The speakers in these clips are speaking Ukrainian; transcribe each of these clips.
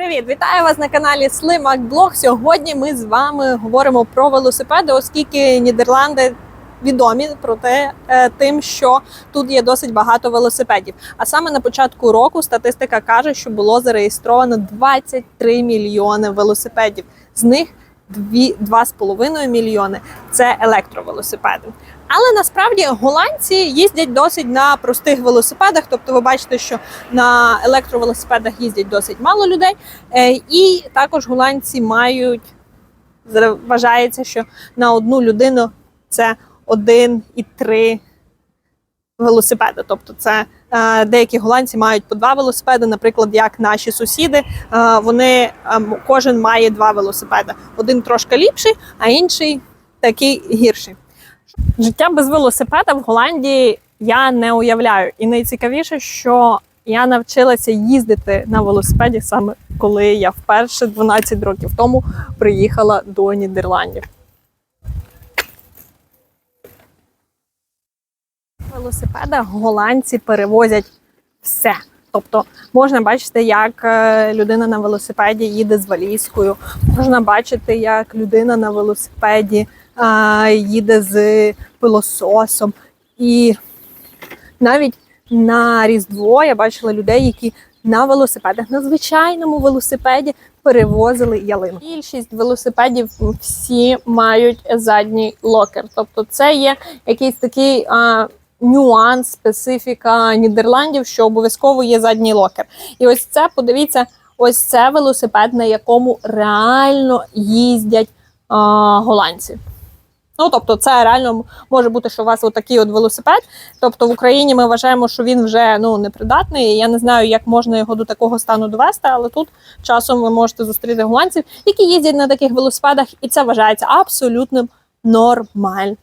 Привіт, вітаю вас на каналі Slimak Blog. Сьогодні ми з вами говоримо про велосипеди, оскільки Нідерланди відомі про те, е, тим, що тут є досить багато велосипедів. А саме на початку року статистика каже, що було зареєстровано 23 мільйони велосипедів. З них 2,5 мільйони це електровелосипеди. Але насправді голландці їздять досить на простих велосипедах. Тобто, ви бачите, що на електровелосипедах їздять досить мало людей. Е, І також голландці мають вважається, що на одну людину це 1,3 велосипеди. Тобто, це деякі голландці мають по два велосипеди, наприклад, як наші сусіди. Вони кожен має два велосипеди. Один трошки ліпший, а інший такий гірший. Життя без велосипеда в Голландії я не уявляю. І найцікавіше, що я навчилася їздити на велосипеді саме коли я вперше 12 років тому приїхала до Нідерландів. Велосипедах голландці перевозять все. Тобто можна бачити, як е, людина на велосипеді їде з валізкою, можна бачити, як людина на велосипеді а, їде з пилососом. І навіть на Різдво я бачила людей, які на велосипедах, на звичайному велосипеді перевозили ялинку. Більшість велосипедів всі мають задній локер. Тобто, це є якийсь такий а, нюанс, специфіка Нідерландів, що обов'язково є задній локер. І ось це, подивіться, ось це велосипед, на якому реально їздять а, голландці. Ну, тобто, це реально може бути, що у вас отакий от велосипед. Тобто в Україні ми вважаємо, що він вже ну непридатний. Я не знаю, як можна його до такого стану довести, але тут часом ви можете зустріти голландців, які їздять на таких велосипедах, і це вважається абсолютно нормально.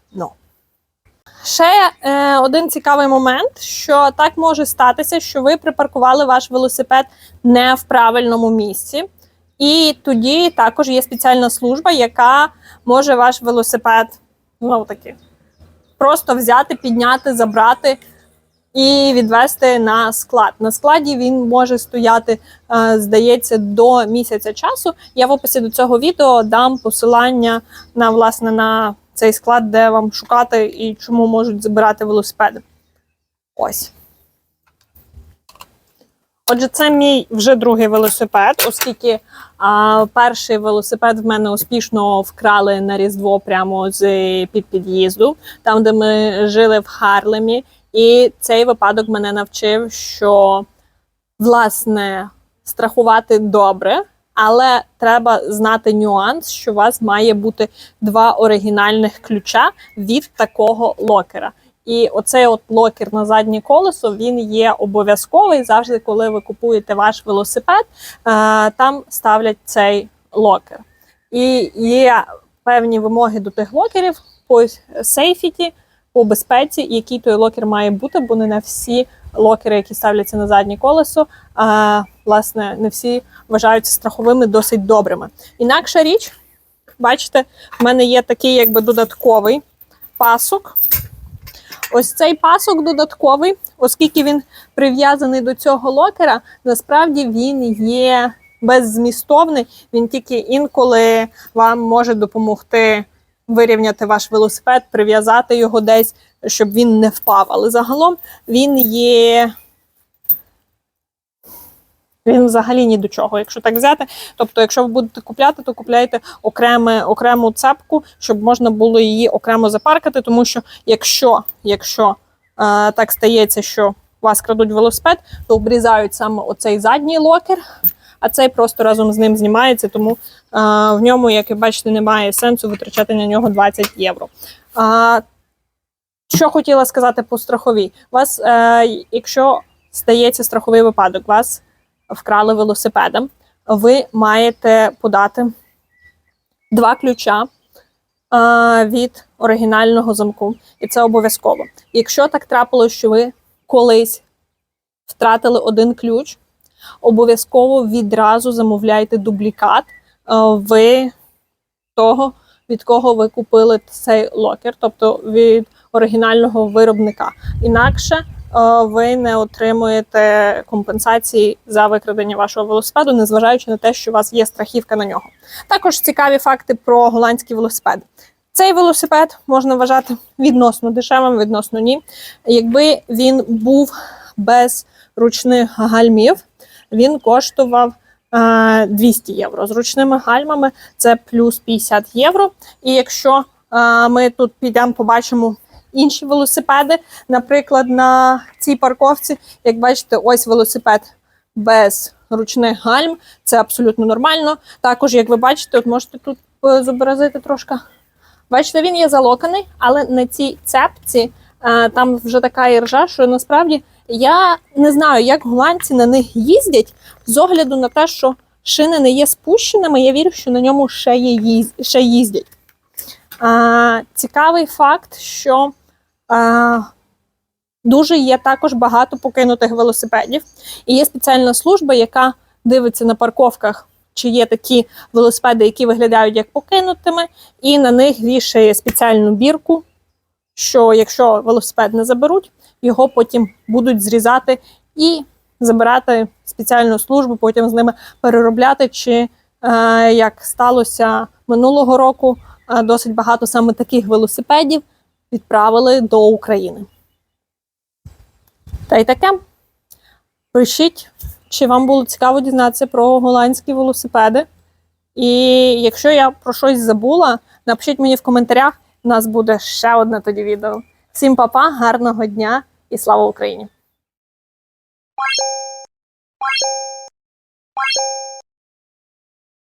Ще е, один цікавий момент, що так може статися, що ви припаркували ваш велосипед не в правильному місці. І тоді також є спеціальна служба, яка може ваш велосипед знову таки просто взяти, підняти, забрати і відвести на склад. На складі він може стояти, е, здається, до місяця часу. Я в описі до цього відео дам посилання на власне на цей склад, де вам шукати і чому можуть забирати велосипеди. Ось. Отже, це мій вже другий велосипед, оскільки а, перший велосипед в мене успішно вкрали на Різдво прямо з під під'їзду, там, де ми жили в Харлемі. І цей випадок мене навчив, що власне страхувати добре, але треба знати нюанс, що у вас має бути два оригінальних ключа від такого локера. І оцей от локер на заднє колесо він є обов'язковий завжди, коли ви купуєте ваш велосипед, е, там ставлять цей локер. І є певні вимоги до тих локерів по сейфіті, по безпеці, який той локер має бути, бо не на всі локери, які ставляться на заднє колесо, а, власне, не всі вважаються страховими досить добрими. Інакша річ, бачите, в мене є такий якби додатковий пасок. Ось цей пасок додатковий, оскільки він прив'язаний до цього локера, насправді він є беззмістовний. Він тільки інколи вам може допомогти вирівняти ваш велосипед, прив'язати його десь, щоб він не впав. Але загалом він є. Він взагалі ні до чого, якщо так взяти. Тобто, якщо ви будете купляти, то купляйте окреме, окрему цепку, щоб можна було її окремо запаркати. Тому що якщо, якщо е, так стається, що вас крадуть велосипед, то обрізають саме оцей задній локер, а цей просто разом з ним знімається, тому е, в ньому, як ви бачите, немає сенсу витрачати на нього 20 євро. А, що хотіла сказати по страховій? Вас, е, якщо стається страховий випадок, вас вкрали велосипедом, ви маєте подати два ключа е, від оригінального замку, і це обов'язково. Якщо так трапилось, що ви колись втратили один ключ, обов'язково відразу замовляйте дублікат е, в того, від кого ви купили цей локер, тобто від оригінального виробника. Інакше ви не отримуєте компенсації за викрадення вашого велосипеду, незважаючи на те, що у вас є страхівка на нього. Також цікаві факти про голландський велосипед. Цей велосипед можна вважати відносно дешевим, відносно ні. Якби він був без ручних гальмів, він коштував е, 200 євро. З ручними гальмами це плюс 50 євро. І якщо е, ми тут підемо, побачимо інші велосипеди, наприклад, на цій парковці, як бачите, ось велосипед без ручних гальм, це абсолютно нормально. Також, як ви бачите, от можете тут е, зобразити трошки. Бачите, він є залоканий, але на цій цепці е, там вже така іржа, що насправді я не знаю, як голландці на них їздять з огляду на те, що шини не є спущеними. Я вірю, що на ньому ще, є, ще їздять. А, цікавий факт, що а, дуже є також багато покинутих велосипедів. І є спеціальна служба, яка дивиться на парковках, чи є такі велосипеди, які виглядають як покинутими, і на них вішає спеціальну бірку, що якщо велосипед не заберуть, його потім будуть зрізати і забирати спеціальну службу, потім з ними переробляти. Чи е, як сталося минулого року, досить багато саме таких велосипедів відправили до України. Та й таке. Пишіть, чи вам було цікаво дізнатися про голландські велосипеди. І якщо я про щось забула, напишіть мені в коментарях. У нас буде ще одне тоді відео. Всім па-па, гарного дня і слава Україні!